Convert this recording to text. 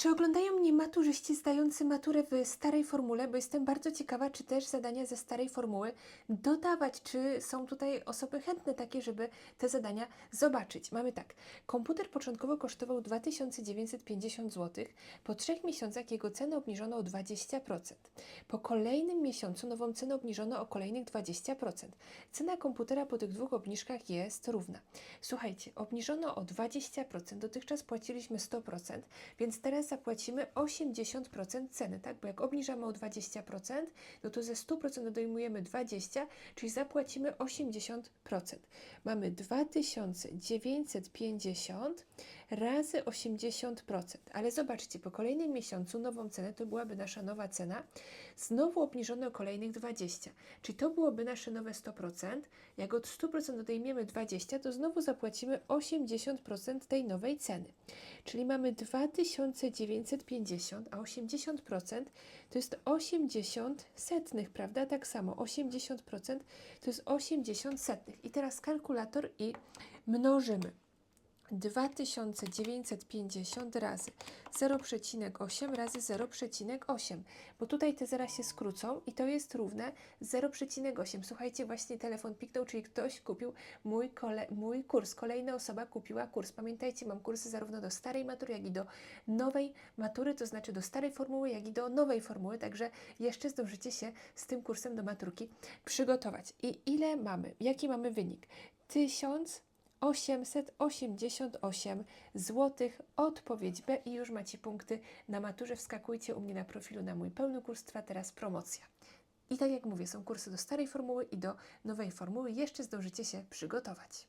Czy oglądają mnie maturzyści zdający maturę w starej formule? Bo jestem bardzo ciekawa, czy też zadania ze starej formuły dodawać, czy są tutaj osoby chętne takie, żeby te zadania zobaczyć. Mamy tak. Komputer początkowo kosztował 2950 zł. Po trzech miesiącach jego cenę obniżono o 20%. Po kolejnym miesiącu nową cenę obniżono o kolejnych 20%. Cena komputera po tych dwóch obniżkach jest równa. Słuchajcie, obniżono o 20%, dotychczas płaciliśmy 100%, więc teraz zapłacimy 80% ceny, tak? Bo jak obniżamy o 20%, no to ze 100% odejmujemy 20%, czyli zapłacimy 80%. Mamy 2950 razy 80%. Ale zobaczcie, po kolejnym miesiącu nową cenę to byłaby nasza nowa cena, znowu obniżone o kolejnych 20%. Czyli to byłoby nasze nowe 100%. Jak od 100% odejmiemy 20%, to znowu zapłacimy 80% tej nowej ceny. Czyli mamy 2950, a 80% to jest 80 setnych, prawda? Tak samo 80% to jest 80 setnych. I teraz kalkulator i mnożymy. 2950 razy 0,8 razy 0,8, bo tutaj te zera się skrócą i to jest równe 0,8. Słuchajcie, właśnie telefon piknął, czyli ktoś kupił mój, kole, mój kurs. Kolejna osoba kupiła kurs. Pamiętajcie, mam kursy zarówno do starej matury, jak i do nowej matury, to znaczy do starej formuły, jak i do nowej formuły, także jeszcze zdążycie się z tym kursem do maturki przygotować. I ile mamy? Jaki mamy wynik? 1000 888 zł. Odpowiedź B i już macie punkty na maturze. Wskakujcie u mnie na profilu na mój pełny kurs. Trwa teraz promocja. I tak jak mówię, są kursy do starej formuły i do nowej formuły. Jeszcze zdążycie się przygotować.